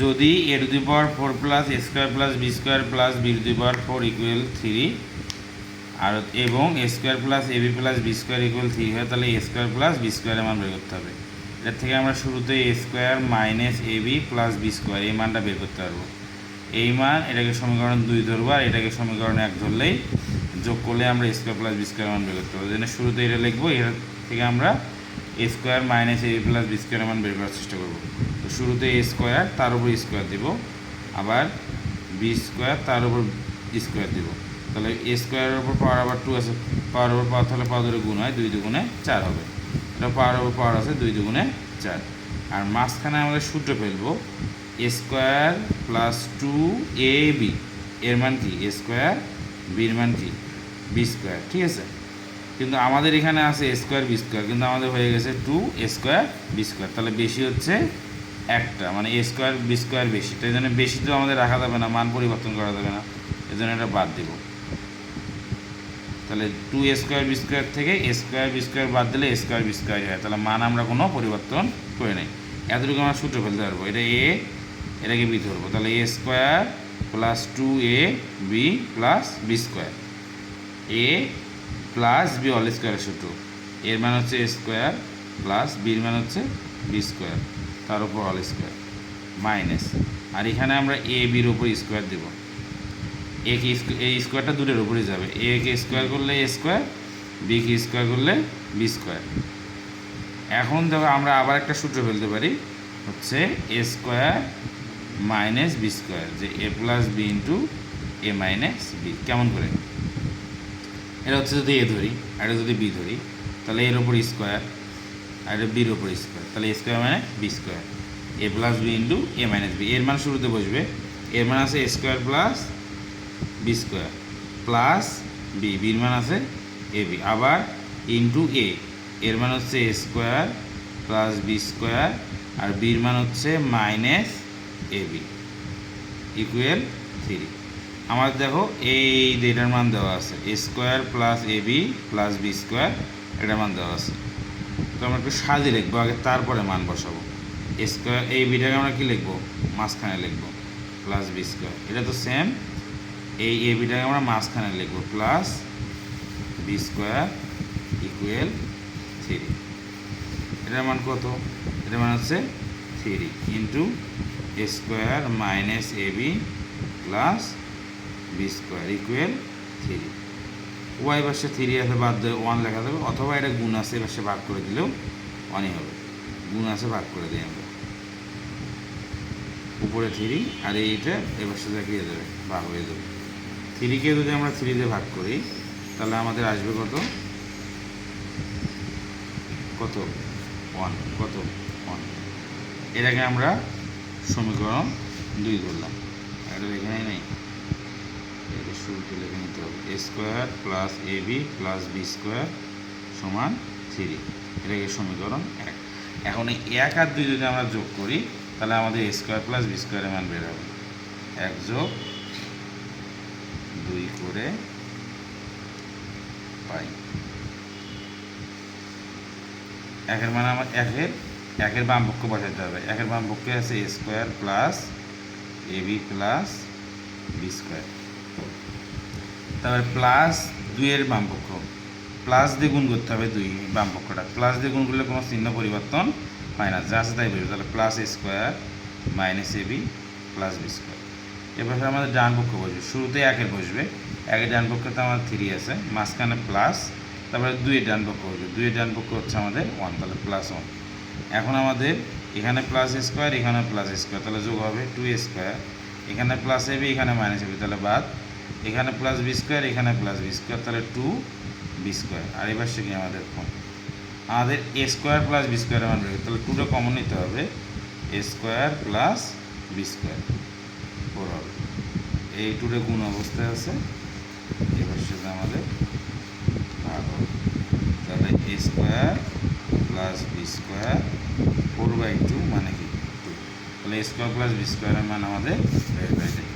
যদি a to the power four plus a square plus b square plus b to the power four equal three আর এবং a square plus a b plus b square equal three হয়, তাহলে a square plus b স্কোয়ারের মান বের করতে হবে। এর থেকে আমরা শুরুতে a square minus a b plus b square এই মানটা বের করতে পারব। এই মান, এটাকে সমীকরণ দুই ধরবো, আর এটাকে সমীকরণ এক ধরলেই যোগ করলে আমরা স্কোয়ার প্লাস বি স্কোয়ার মান বের করতে পারব। জন্য শুরুতে এটা লিখব, এর থেকে আমরা a square minus a plus b স্কোয়ারের মান বের করার চেষ্টা করব। তো শুরুতে এ স্কোয়ার তার উপর স্কোয়ার দেবো। আবার বি স্কোয়ার তার উপর স্কোয়ার দেবো। তাহলে এ স্কোয়ারের উপর পাওয়ার আবার টু আছে। পাওয়ার উপর পাওয়ার তাহলে পাওয়ার গুণ হয়, দুই দুগুণে চার হবে। এটা পাওয়ার উপর পাওয়ার আছে, দুই দুগুণে চার। আর মাঝখানে আমাদের সূত্র ফেলব। A square plus two a b এর মান কি? এ স্কোয়ার বির মান কি? বি স্কোয়ার ঠিক আছে? কিন্তু আমাদের এখানে আছে স্কোয়ার বি স্কোয়ার কিন্তু আমাদের হয়ে গেছে টু স্কোয়ার বি স্কোয়ার তাহলে বেশি হচ্ছে একটা মানে এ স্কোয়ার বি স্কোয়ার বেশি। তো এই জন্য বেশি তো আমাদের রাখা যাবে না, মান পরিবর্তন করা যাবে না। এই জন্য এটা বাদ দেবো। তাহলে টু স্কোয়ার বি স্কোয়ার থেকে স্কোয়ার বি স্কোয়ার বাদ দিলে স্কোয়ার বি স্কোয়ার হয়। তাহলে মান আমরা কোনো পরিবর্তন করে নেই। এতটুকু আমরা সূত্র ফেলতে পারব। এটা এ এটাকে বি ধরবো। তাহলে a square plus two a b plus b square a plus b all স্কোয়ারের সূত্র এর মান হচ্ছে এ স্কোয়ার প্লাস বির মান হচ্ছে বি স্কোয়ার, তার উপর অল স্কোয়ার, মাইনাস। আর এখানে আমরা এ বির উপর স্কোয়ার দেবো। এ কে এই স্কোয়ারটা দুটোর উপরে যাবে। এ কে স্কোয়ার করলে এ স্কোয়ার, বি কে স্কোয়ার করলে বি স্কোয়ার। এখন দেখো আমরা আবার একটা সূত্র ফেলতে পারি, হচ্ছে a square minus b square, যে a plus b into a minus b. কেমন করে? এটা হচ্ছে যদি এ ধরি, আর এটা যদি বি ধরি, তাহলে এর ওপর স্কোয়ার আর বির ওপর স্কোয়ার তাহলে এ স্কোয়ার মানে b square a plus b into a minus b. এর মান শুরুতে বসবে, এর মান আছে a square plus b square plus b. বির মান আছে এ বি। আবার ইন্টু এ, এর মান হচ্ছে a square plus b square আর বির মান হচ্ছে minus a b. Equal three আমার দেখো, এই এটার মান দেওয়া আছে। A square plus a b plus b square এটার মান দেওয়া আছে। তো আমরা একটু সাজিয়ে লিখব, আগে তারপরে মান বসাবো। এ স্কোয়ার এই বিটাকে আমরা কী লিখব? মাঝখানে লিখব প্লাস বি স্কোয়ার এটা তো সেম এই এ বিটাকে আমরা মাঝখানে লিখব plus b square equal three এটার মান কত? এটার মান হচ্ছে three into a square minus a b plus b square equal three y পাশে থ্রি আছে বাদ দিয়ে ওয়ান লেখা যাবে অথবা এটা গুণ আছে পাশে ভাগ করে দিলেও ওয়ানই হবে। গুণ আছে, ভাগ করে দিই আমরা। উপরে থ্রি আর এইটা এবার সাথে দিয়ে দেবে ভাগ হয়ে যাবে। থ্রিকে যদি আমরা থ্রি দিয়ে ভাগ করি, তাহলে আমাদের আসবে কত? কত? ওয়ান কত? ওয়ান এটাকে আমরা সমীকরণ দুই করলাম। এটা এখানে নেই। এটা শুরুতে a square plus a b plus b square সমান থ্রি এটাকে সমীকরণ এক। এখন এক আর দুই যদি আমরা যোগ করি, তাহলে আমাদের এ স্কোয়ার প্লাস বি স্কোয়ারের মান বের হবে। এক যোগ দুই করে পাই। একের মানে আমার একের একের বাম পক্ষ হবে। একের বাম পক্ষে আছে a square plus a b plus b square. তারপরে প্লাস দুইয়ের বাম পক্ষ প্লাস দিয়ে গুণ করতে হবে দুই বাম পক্ষটা প্লাস দিয়ে গুণ করলে কোনো চিহ্ন পরিবর্তন হয় না। যা আছে তাই বেরোবে তাহলে plus a square minus a b plus b square এবার আমাদের ডান পক্ষ বসবে। শুরুতে একের বসবে। একের ডান পক্ষে তো আমার থ্রি আছে। মাঝখানে প্লাস তারপরে দুইয়ের ডান পক্ষ বসবে। দুইয়ের ডান পক্ষ হচ্ছে আমাদের ওয়ান তাহলে প্লাস ওয়ান এখন আমাদের এখানে প্লাস স্কোয়ার এখানে প্লাস স্কোয়ার তাহলে যোগ হবে টু স্কোয়ার এখানে প্লাস এবি এখানে মাইনাস এবি তাহলে বাদ। এখানে প্লাস বি স্কোয়ার এখানে প্লাস বি স্কোয়ার তাহলে টু বি স্কোয়ার আর এবার সে কি আমাদের কম আমাদের a square plus b square আমার বেরোবে তাহলে টুটা কমন নিতে হবে। A square plus b square four হবে। এই টুটা গুণ অবস্থায় আছে। এবার সেটা আমাদের ভাগ হবে। তাহলে a square plus b square four by two মানে কি? তাহলে স্কোয়ার প্লাস বি স্কোয়ারের মান আমাদের বের হয়ে যায়